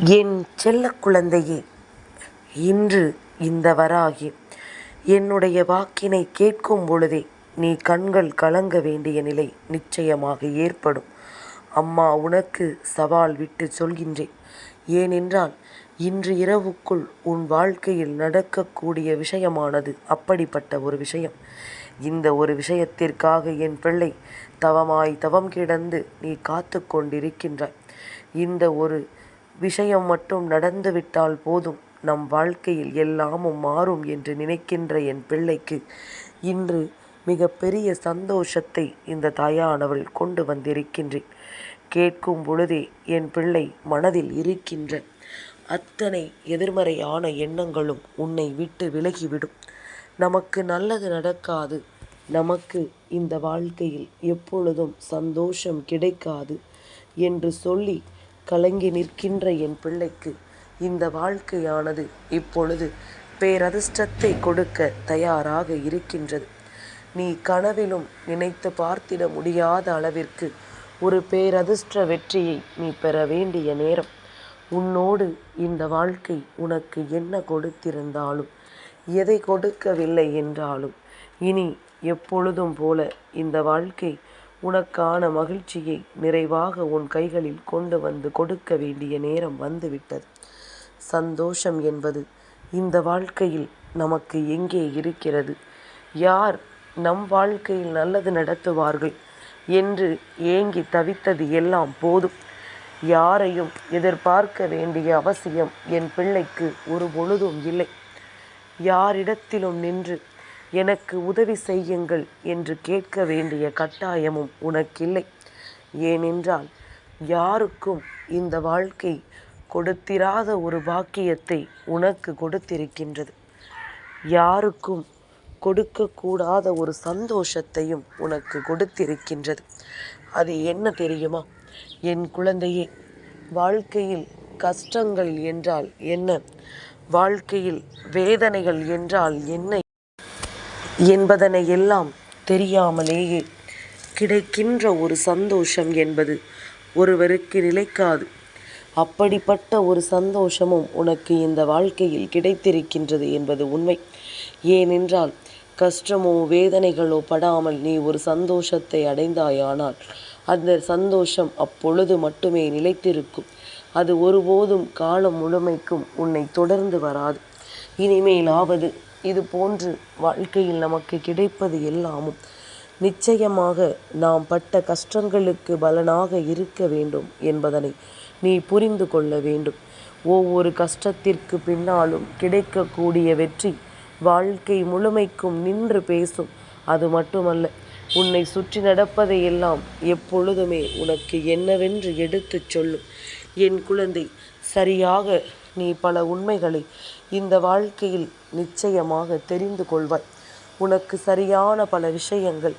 என் செல்ல குழந்தையே இன்று இந்த வராகி. என்னுடைய வாக்கினை கேட்கும் பொழுதே நீ கண்கள் கலங்க வேண்டிய நிலை நிச்சயமாக ஏற்படும். அம்மா உனக்கு சவால் விட்டு சொல்கின்றேன். ஏனென்றால் இன்று இரவுக்குள் உன் வாழ்க்கையில் நடக்கக்கூடிய விஷயமானது அப்படிப்பட்ட ஒரு விஷயம். இந்த ஒரு விஷயத்திற்காக என் பிள்ளை தவமாய் தவம் கிடந்து நீ காத்து கொண்டிருக்கின்றாய். இந்த ஒரு விஷயம் மட்டும் நடந்துவிட்டால் போதும். நம் வாழ்க்கையில் எல்லாமும் மாறும் என்று நினைக்கின்ற என் பிள்ளைக்கு இன்று மிகப்பெரிய சந்தோஷத்தை இந்த தாயானவள் கொண்டு வந்திருக்கின்றேன். கேட்கும் பொழுதே என் பிள்ளை மனதில் இருக்கின்ற அத்தனை எதிர்மறையான எண்ணங்களும் உன்னை விட்டு விலகிவிடும். நமக்கு நல்லது நடக்காது. நமக்கு இந்த வாழ்க்கையில் எப்பொழுதும் சந்தோஷம் கிடைக்காது என்று சொல்லி கலங்கி நிற்கின்ற என் பிள்ளைக்கு இந்த வாழ்க்கையானது இப்பொழுது பேரதிர்ஷ்டத்தை கொடுக்க தயாராக இருக்கின்றது. நீ கனவிலும் நினைத்து பார்த்திட முடியாத அளவிற்கு ஒரு பேரதிர்ஷ்ட வெற்றியை நீ பெற வேண்டிய நேரம். உன்னோடு இந்த வாழ்க்கை உனக்கு என்ன கொடுத்திருந்தாலும் எதை கொடுக்கவில்லை என்றாலும் இனி எப்பொழுதும் போல இந்த வாழ்க்கை உனக்கான மகிழ்ச்சியை நிறைவாக உன் கைகளில் கொண்டு வந்து கொடுக்க வேண்டிய நேரம் வந்துவிட்டது. சந்தோஷம் என்பது இந்த வாழ்க்கையில் நமக்கு எங்கே இருக்கிறது? யார் நம் வாழ்க்கையில் நல்லது நடத்துவார்கள் என்று ஏங்கி தவித்தது எல்லாம் போதும். யாரையும் எதிர்பார்க்க வேண்டிய அவசியம் என் பிள்ளைக்கு ஒரு பொழுதும் இல்லை. யாரிடத்திலும் நின்று எனக்கு உதவி செய்யுங்கள் என்று கேட்க வேண்டிய கட்டாயமும் உனக்கில்லை. ஏனென்றால் யாருக்கும் இந்த வாழ்க்கை கொடுத்திராத ஒரு பாக்கியத்தை உனக்கு கொடுத்திருக்கின்றது. யாருக்கும் கொடுக்கக்கூடாத ஒரு சந்தோஷத்தையும் உனக்கு கொடுத்திருக்கின்றது. அது என்ன தெரியுமா? என் குழந்தையே வாழ்க்கையில் கஷ்டங்கள் என்றால் என்ன? வாழ்க்கையில் வேதனைகள் என்றால் என்ன என்பதனை எல்லாம் தெரியாமலேயே கிடைக்கின்ற ஒரு சந்தோஷம் என்பது ஒருவருக்கு நிலைக்காது. அப்படிப்பட்ட ஒரு சந்தோஷமும் உனக்கு இந்த வாழ்க்கையில் கிடைத்திருக்கின்றது என்பது உண்மை. ஏனென்றால் கஷ்டமோ வேதனைகளோ படாமல் நீ ஒரு சந்தோஷத்தை அடைந்தாயானால் அந்த சந்தோஷம் அப்பொழுது மட்டுமே நிலைத்திருக்கும். அது ஒருபோதும் காலம் முழுமைக்கும் உன்னை தொடர்ந்து வராது. இனிமேலாவது இது போன்று வாழ்க்கையில் நமக்கு கிடைப்பது எல்லாமும். நிச்சயமாக நாம் பட்ட கஷ்டங்களுக்கு பலனாக இருக்க வேண்டும் என்பதனை நீ புரிந்து கொள்ள வேண்டும். ஒவ்வொரு கஷ்டத்திற்கு பின்னாலும் கிடைக்கக்கூடிய வெற்றி வாழ்க்கை முழுமைக்கும் நின்று பேசும். அது மட்டுமல்ல உன்னை சுற்றி நடப்பதை எல்லாம் எப்பொழுதுமே உனக்கு என்னவென்று எடுத்துச் சொல்லும். என் குழந்தை சரியாக நீ பல உண்மைகளை இந்த வாழ்க்கையில் நிச்சயமாக தெரிந்து கொள்வாய். உனக்கு சரியான பல விஷயங்கள்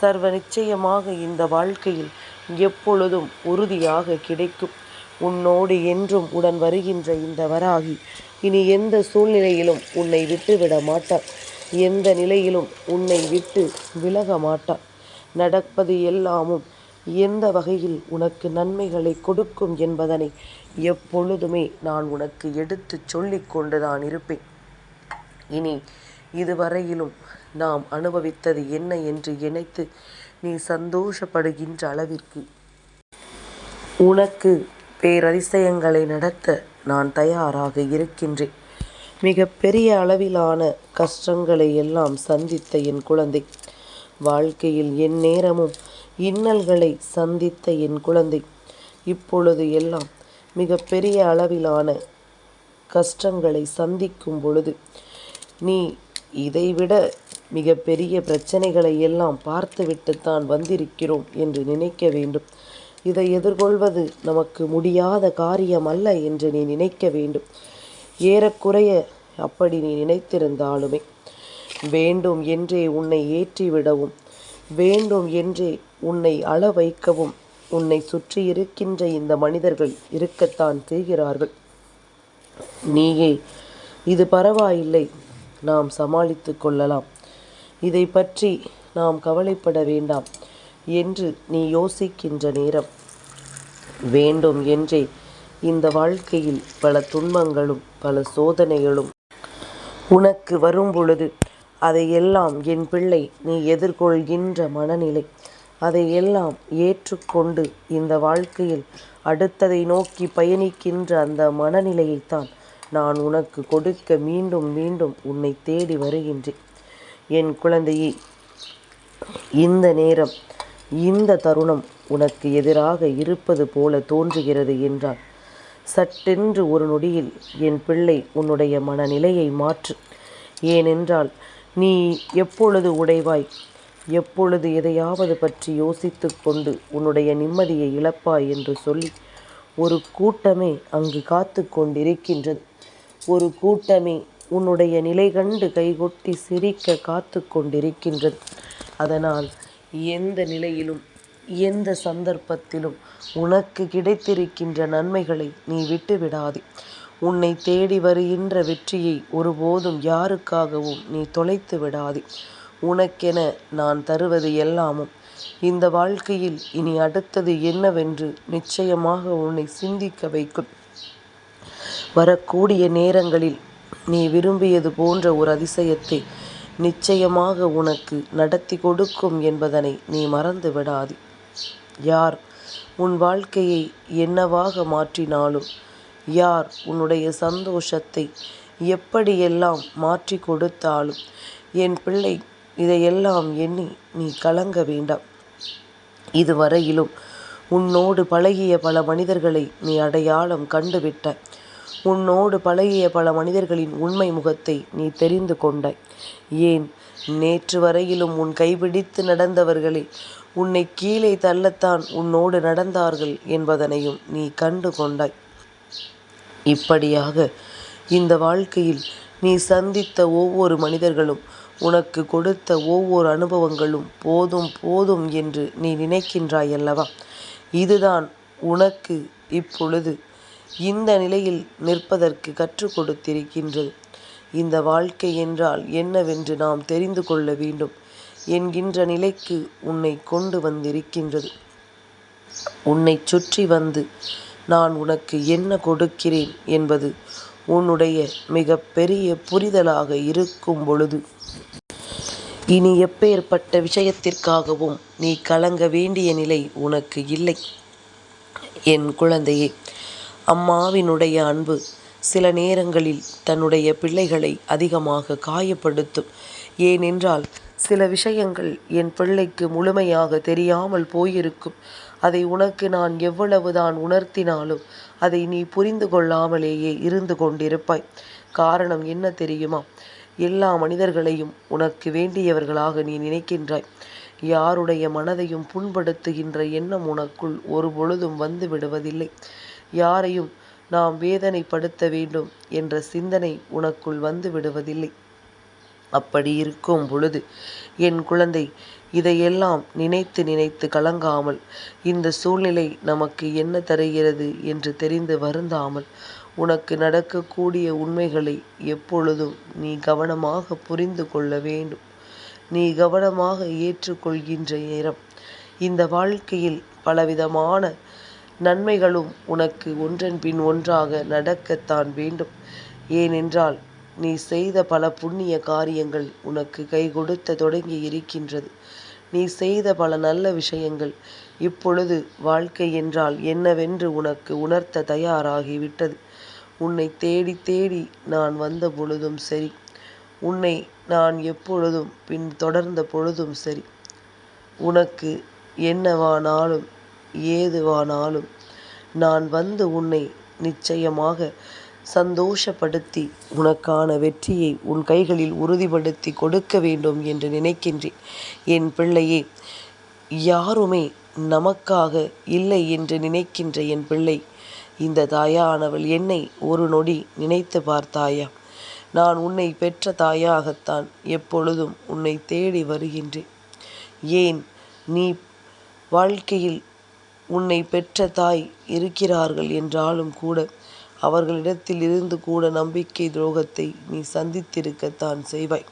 சர்வ நிச்சயமாக இந்த வாழ்க்கையில் எப்பொழுதும் உறுதியாக கிடைக்கும். உன்னோடு என்றும் உடன் வருகின்ற இந்த வராகி இனி எந்த சூழ்நிலையிலும் உன்னை விட்டுவிட மாட்டார் எந்த நிலையிலும் உன்னை விட்டு விலக மாட்டார் நடப்பது எல்லாமும் எந்த வகையில் உனக்கு நன்மைகளை கொடுக்கும் என்பதனை எப்பொழுதுமே நான் உனக்கு எடுத்துச் சொல்லிக் கொண்டுதான் இருப்பேன். இனி இதுவரையிலும் நாம் அனுபவித்தது என்ன என்று நினைத்து நீ சந்தோஷப்படுகின்ற அளவிற்கு உனக்கு பேரதிசயங்களை நடத்த நான் தயாராக இருக்கின்றேன். மிக பெரிய அளவிலான கஷ்டங்களை எல்லாம் சந்தித்த என் குழந்தை. வாழ்க்கையில் என் நேரமும் இன்னல்களை சந்தித்த என் குழந்தை. இப்பொழுது எல்லாம் மிக பெரிய அளவிலான கஷ்டங்களை சந்திக்கும் பொழுது நீ இதைவிட மிக பெரிய பிரச்சனைகளை எல்லாம் பார்த்துவிட்டுத்தான் வந்திருக்கிறோம் என்று நினைக்க வேண்டும். இதை எதிர்கொள்வது நமக்கு முடியாத காரியம் அல்ல என்று நீ நினைக்க வேண்டும். ஏறக்குறைய அப்படி நீ நினைத்திருந்தாலுமே. வேண்டும் என்றே உன்னை ஏற்றிவிடவும் வேண்டும் என்றே உன்னை அள வைக்கவும் உன்னை சுற்றி இருக்கின்ற இந்த மனிதர்கள் இருக்கத்தான் செய்கிறார்கள். நீயே இது பரவாயில்லை. நாம் சமாளித்து கொள்ளலாம். இதை பற்றி நாம் கவலைப்பட வேண்டாம் என்று நீ யோசிக்கின்ற நேரம். வேண்டும் என்றே. இந்த வாழ்க்கையில் பல துன்பங்களும் பல சோதனைகளும் உனக்கு வரும்பொழுது அதையெல்லாம் என் பிள்ளை நீ எதிர்கொள்கின்ற மனநிலை. அதையெல்லாம் ஏற்றுக்கொண்டு இந்த வாழ்க்கையில் அடுத்ததை நோக்கி பயணிக்கின்ற அந்த மனநிலையைத்தான் நான் உனக்கு கொடுக்க மீண்டும் மீண்டும் உன்னை தேடி வருகின்றேன். என் குழந்தையே இந்த நேரம் இந்த தருணம் உனக்கு எதிராக இருப்பது போல தோன்றுகிறது என்றால் சட்டென்று ஒரு நொடியில் என் பிள்ளை உன்னுடைய மனநிலையை மாற்று. ஏனென்றால் நீ எப்பொழுது உடைவாய்? எப்பொழுது எதையாவது பற்றி யோசித்து கொண்டு உன்னுடைய நிம்மதியை இழப்பாய் என்று சொல்லி ஒரு கூட்டமே அங்கு காத்து கொண்டிருக்கின்றது. ஒரு கூட்டமே உன்னுடைய நிலை கண்டு கைகொட்டி சிரிக்க காத்து கொண்டிருக்கின்றது. அதனால் எந்த நிலையிலும் எந்த சந்தர்ப்பத்திலும் உனக்கு கிடைத்திருக்கின்ற நன்மைகளை நீ விட்டு விடாதே உன்னை தேடி வருகின்ற வெற்றியை ஒருபோதும் யாருக்காகவும் நீ தொலைத்து விடாதே. உனக்கென நான் தருவது எல்லாமும் இந்த வாழ்க்கையில் இனி அடுத்தது என்னவென்று நிச்சயமாக உன்னை சிந்திக்க வைக்கும். வரக்கூடிய நேரங்களில் நீ விரும்பியது போன்ற ஒரு அதிசயத்தை நிச்சயமாக உனக்கு நடத்தி கொடுக்கும் என்பதனை நீ மறந்து விடாதே. யார் உன் வாழ்க்கையை என்னவாக மாற்றினாலும் யார் உன்னுடைய சந்தோஷத்தை எப்படியெல்லாம் மாற்றி கொடுத்தாலும் என் பிள்ளை இதையெல்லாம் எண்ணி நீ கலங்க வேண்டாம். இதுவரையிலும் உன்னோடு பழகிய பல மனிதர்களை நீ அடையாளம் கண்டுவிட்ட. உன்னோடு பழகிய பல மனிதர்களின் உண்மை முகத்தை நீ தெரிந்து கொண்டாய். ஏன்? நேற்று வரையிலும் உன் கைபிடித்து நடந்தவர்களே உன்னை கீழே தள்ளத்தான் உன்னோடு நடந்தார்கள் என்பதனையும் நீ கண்டு கொண்டாய். இப்படியாக இந்த வாழ்க்கையில் நீ சந்தித்த ஒவ்வொரு மனிதர்களும் உனக்கு கொடுத்த ஒவ்வொரு அனுபவங்களும் போதும் போதும் என்று நீ நினைக்கின்றாய் அல்லவா இதுதான் உனக்கு இப்பொழுது இந்த நிலையில் நிற்பதற்கு கற்றுக் கொடுத்திருக்கின்றது. இந்த வாழ்க்கை என்றால் என்னவென்று நாம் தெரிந்து கொள்ள வேண்டும். என்கின்ற நிலைக்கு உன்னை கொண்டு வந்திருக்கின்றது. உன்னை சுற்றி வந்து நான் உனக்கு என்ன கொடுக்கிறேன் என்பது உன்னுடைய மிக பெரிய புரிதலாக இருக்கும் பொழுது. இனி எப்பேற்பட்ட விஷயத்திற்காகவும் நீ கலங்க வேண்டிய நிலை உனக்கு இல்லை. என் குழந்தையே அம்மாவினுடைய அன்பு சில நேரங்களில் தன்னுடைய பிள்ளைகளை அதிகமாக காயப்படுத்தும். ஏனென்றால் சில விஷயங்கள் என் பிள்ளைக்கு முழுமையாக தெரியாமல் போயிருக்கும். அதை உனக்கு நான் எவ்வளவுதான் உணர்த்தினாலும் அதை நீ புரிந்து கொள்ளாமலேயே இருந்து கொண்டிருப்பாய். காரணம் என்ன தெரியுமா? எல்லா மனிதர்களையும் உனக்கு வேண்டியவர்களாக நீ நினைக்கின்றாய். யாருடைய மனதையும் புண்படுத்துகின்ற எண்ணம் உனக்குள் ஒரு பொழுதும் வந்து விடுவதில்லை. யாரையும் நாம் வேதனைப்படுத்த வேண்டும் என்ற சிந்தனை உனக்குள் வந்து விடுவதில்லை. அப்படி இருக்கும் பொழுது என் குழந்தை இதையெல்லாம் நினைத்து நினைத்து கலங்காமல் இந்த சூழ்நிலை நமக்கு என்ன தருகிறது என்று தெரிந்து வருந்தாமல் உனக்கு நடக்கக்கூடிய உண்மைகளை எப்பொழுதும் நீ கவனமாக புரிந்து கொள்ள வேண்டும். நீ கவனமாக ஏற்றுக்கொள்கின்ற நேரம். இந்த வாழ்க்கையில் பலவிதமான நன்மைகளும் உனக்கு ஒன்றன் பின் ஒன்றாக நடக்கத்தான் வேண்டும். ஏனென்றால் நீ செய்த பல புண்ணிய காரியங்கள் உனக்கு கை கொடுத்த தொடங்கி இருக்கின்றது. நீ செய்த பல நல்ல விஷயங்கள் இப்பொழுது வாழ்க்கை என்றால் என்னவென்று உனக்கு உணர்த்த தயாராகிவிட்டது. உன்னை தேடி தேடி நான் வந்த பொழுதும் சரி. உன்னை நான் எப்பொழுதும் பின் தொடர்ந்த பொழுதும் சரி. உனக்கு என்னவானாலும் ஏதுவானாலும் நான் வந்து உன்னை நிச்சயமாக சந்தோஷப்படுத்தி உனக்கான வெற்றியை உன் கைகளில் உறுதிப்படுத்தி கொடுக்க வேண்டும் என்று நினைக்கின்றேன். என் பிள்ளையே யாருமே நமக்காக இல்லை என்று நினைக்கின்ற என் பிள்ளை இந்த தாயானவள் என்னை ஒரு நொடி நினைத்து பார்த்தாயா? நான் உன்னை பெற்ற தாயாகத்தான் எப்பொழுதும் உன்னை தேடி வருகின்றேன். ஏன்? நீ வாழ்க்கையில் உன்னை பெற்ற தாய் இருக்கிறார்கள் என்றாலும் கூட அவர்களிடத்தில் இருந்து கூட நம்பிக்கை துரோகத்தை நீ சந்தித்திருக்கத்தான் செய்வாய்.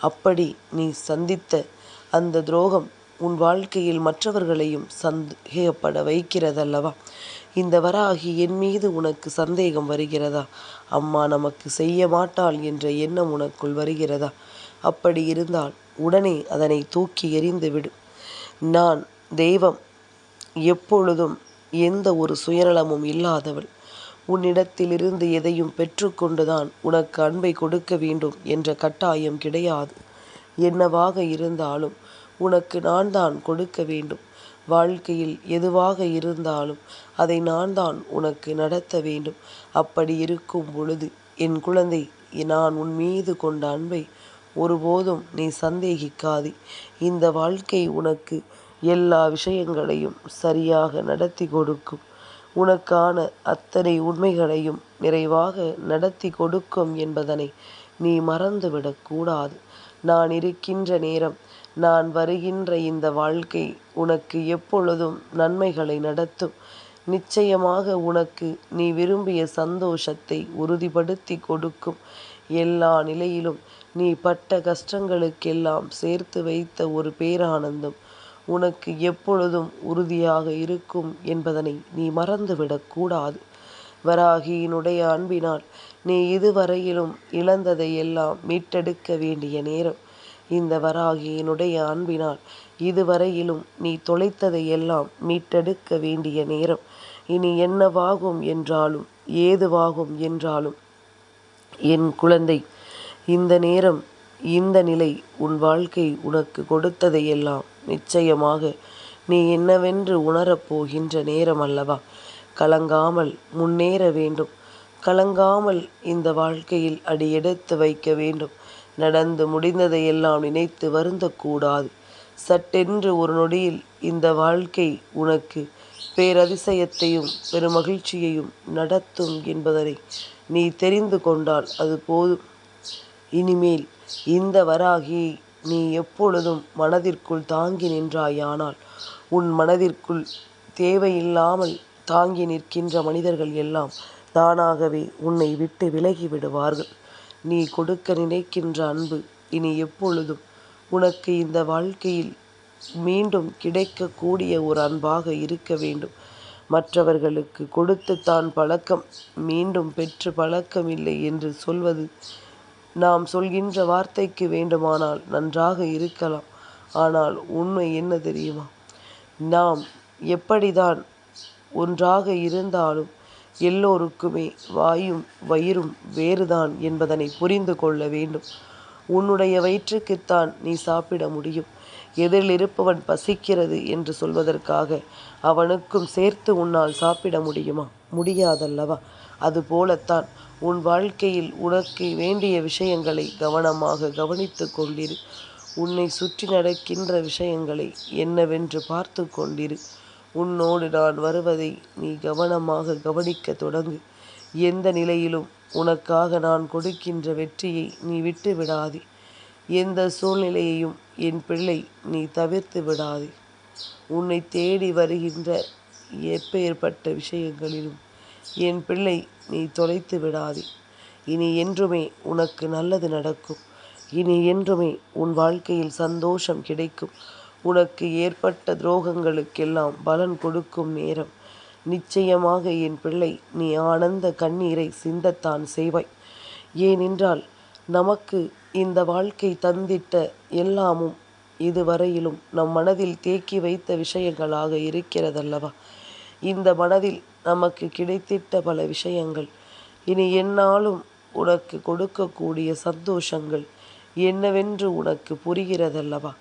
அப்படி நீ சந்தித்த அந்த துரோகம் உன் வாழ்க்கையில் மற்றவர்களையும் சந்தேகப்பட வைக்கிறதல்லவா? இந்த வராகி என் மீது உனக்கு சந்தேகம் வருகிறதா? அம்மா நமக்கு செய்ய மாட்டாள் என்ற எண்ணம் உனக்குள் வருகிறதா? அப்படி இருந்தால் உடனே அதனை தூக்கி எறிந்து விடு நான் தெய்வம் எப்பொழுதும் எந்த ஒரு சுயநலமும் இல்லாதவள். உன்னிடத்திலிருந்து எதையும் பெற்றுக்கொண்டுதான் உனக்கு அன்பை கொடுக்க வேண்டும் என்ற கட்டாயம் கிடையாது. என்னவாக இருந்தாலும் உனக்கு நான் தான் கொடுக்க வேண்டும். வாழ்க்கையில் எதுவாக இருந்தாலும் அதை நான் தான் உனக்கு நடத்த வேண்டும். அப்படி இருக்கும் பொழுது என் குழந்தை நான் உன் மீது கொண்ட அன்பை ஒருபோதும் நீ சந்தேகிக்காதே. இந்த வாழ்க்கை உனக்கு எல்லா விஷயங்களையும் சரியாக நடத்தி கொடுக்கும். உனக்கான அத்தனை உண்மைகளையும் நிறைவாக நடத்தி கொடுக்கும் என்பதனை நீ மறந்துவிடக்கூடாது நான் இருக்கின்ற நேரம் நான் வருகின்ற இந்த வாழ்க்கை உனக்கு எப்பொழுதும் நன்மைகளை நடத்தும். நிச்சயமாக உனக்கு நீ விரும்பிய சந்தோஷத்தை உறுதிப்படுத்தி கொடுக்கும். எல்லா நிலையிலும் நீ பட்ட கஷ்டங்களுக்கெல்லாம் சேர்த்து வைத்த ஒரு பேரானந்தம் உனக்கு எப்பொழுதும் உறுதியாக இருக்கும் என்பதனை நீ மறந்துவிடக்கூடாது வராகியினுடைய அன்பினால் நீ இதுவரையிலும் இழந்ததை எல்லாம் மீட்டெடுக்க வேண்டிய நேரம். இந்த வராகியினுடைய அன்பினால் இதுவரையிலும் நீ தொலைத்ததை எல்லாம் மீட்டெடுக்க வேண்டிய நேரம். இனி என்னவாகும் என்றாலும் ஏதுவாகும் என்றாலும் என் குழந்தை இந்த நேரம் இந்த நிலை உன் வாழ்க்கை உனக்கு கொடுத்ததையெல்லாம் நிச்சயமாக நீ என்னவென்று உணரப் போகின்ற நேரம் அல்லவா? கலங்காமல் முன்னேற வேண்டும். கலங்காமல் இந்த வாழ்க்கையில் அடியெடுத்து வைக்க வேண்டும். நடந்து முடிந்ததையெல்லாம் நினைத்து வருந்தக்கூடாது. சட்டென்று ஒரு நொடியில் இந்த வாழ்க்கை உனக்கு பேரதிசயத்தையும் பெருமகிழ்ச்சியையும் நடத்தும் என்பதனை நீ தெரிந்து கொண்டால் அது போதும். இனிமேல் இந்த வராகி நீ எப்பொழுதும் மனதிற்குள் தாங்கி நின்றாயானால் உன் மனதிற்குள் தேவையில்லாமல் தாங்கி நிற்கின்ற மனிதர்கள் எல்லாம் தானாகவே உன்னை விட்டு விலகி விடுவார்கள். நீ கொடுக்க நினைக்கின்ற அன்பு இனி எப்பொழுதும் உனக்கு இந்த வாழ்க்கையில் மீண்டும் கிடைக்கக்கூடிய ஒரு அன்பாக இருக்க வேண்டும். மற்றவர்களுக்கு கொடுத்து தான் பழக்கம் மீண்டும் பெற்று பழக்கம் இல்லை என்று சொல்வது நாம் சொல்கின்ற வார்த்தைக்கு வேண்டுமானால் நன்றாக இருக்கலாம். ஆனால் உண்மை என்ன தெரியுமா? நாம் எப்படிதான் ஒன்றாக இருந்தாலும் எல்லோருக்குமே வாயும் வயிறும் வேறுதான் என்பதனை புரிந்து கொள்ள வேண்டும். உன்னுடைய வயிற்றுக்குத்தான் நீ சாப்பிட முடியும். எதிரில் இருப்பவன் பசிக்கிறது என்று சொல்வதற்காக அவனுக்கும் சேர்த்து உன்னால் சாப்பிட முடியுமா? முடியாதல்லவா? அதுபோலத்தான் உன் வாழ்க்கையில் உனக்கு வேண்டிய விஷயங்களை கவனமாக கவனித்து கொண்டிரு. உன்னை சுற்றி நடக்கின்ற விஷயங்களை என்னவென்று பார்த்து கொண்டிரு. உன்னோடு நான் வருவதை நீ கவனமாக கவனிக்க தொடங்கு. எந்த நிலையிலும் உனக்காக நான் கொடுக்கின்ற வெற்றியை நீ விட்டு விடாதே. எந்த சூழ்நிலையையும் என் பிள்ளை நீ தவிர்த்து விடாதே. உன்னை தேடி வருகின்ற எப்பேற்பட்ட விஷயங்களிலும் என் பிள்ளை நீ தொலைத்து விடாதே. இனி என்றுமே உனக்கு நல்லது நடக்கும். இனி என்றுமே உன் வாழ்க்கையில் சந்தோஷம் கிடைக்கும். உனக்கு ஏற்பட்ட துரோகங்களுக்கெல்லாம் பலன் கொடுக்கும் நேரம். நிச்சயமாக என் பிள்ளை நீ ஆனந்த கண்ணீரை சிந்தத்தான் செய்வாய். ஏனென்றால் நமக்கு இந்த வாழ்க்கை தந்திட்ட எல்லாமும் இதுவரையிலும் நம் மனதில் தேக்கி வைத்த விஷயங்களாக இருக்கிறதல்லவா? இந்த மனதில் நமக்கு கிடைத்திட்ட பல விஷயங்கள். இனி என்னாலும் உனக்கு கொடுக்கக்கூடிய சந்தோஷங்கள் என்னவென்று உனக்கு புரிகிறதல்லவா?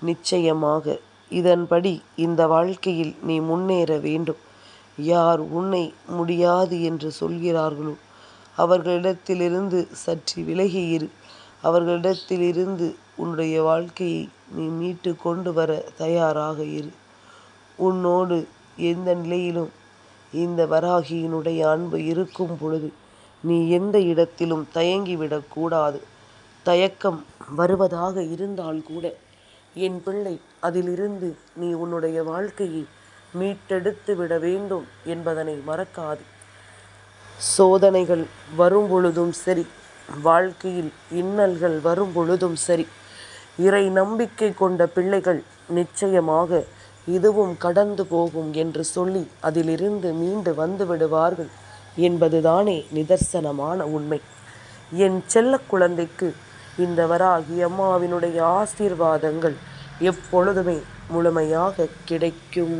நிச்சயமாக இதன்படி இந்த வாழ்க்கையில் நீ முன்னேற வேண்டும். யார் உன்னை முடியாது என்று சொல்கிறார்களோ அவர்களிடத்திலிருந்து சற்று விலகி இரு. அவர்களிடத்திலிருந்து உன்னுடைய வாழ்க்கையை நீ மீட்டு கொண்டு வர தயாராக இரு. உன்னோடு எந்த நிலையிலும் இந்த வராகியினுடைய அன்பு இருக்கும் பொழுது நீ எந்த இடத்திலும் தயங்கிவிடக்கூடாது தயக்கம் வருவதாக இருந்தால் கூட என் பிள்ளை அதிலிருந்து நீ உன்னுடைய வாழ்க்கையை மீட்டெடுத்து விட வேண்டும் என்பதனை மறக்காது. சோதனைகள் வரும் பொழுதும் சரி வாழ்க்கையில் இன்னல்கள் வரும் பொழுதும் சரி இறை நம்பிக்கை கொண்ட பிள்ளைகள் நிச்சயமாக இதுவும் கடந்து போகும் என்று சொல்லி அதிலிருந்து மீண்டு வந்து விடுவார்கள் என்பதுதானே நிதர்சனமான உண்மை. என் செல்ல குழந்தைக்கு இந்த வராகி அம்மாவினுடைய ஆசீர்வாதங்கள் எப்பொழுதுமே முழுமையாக கிடைக்கும்.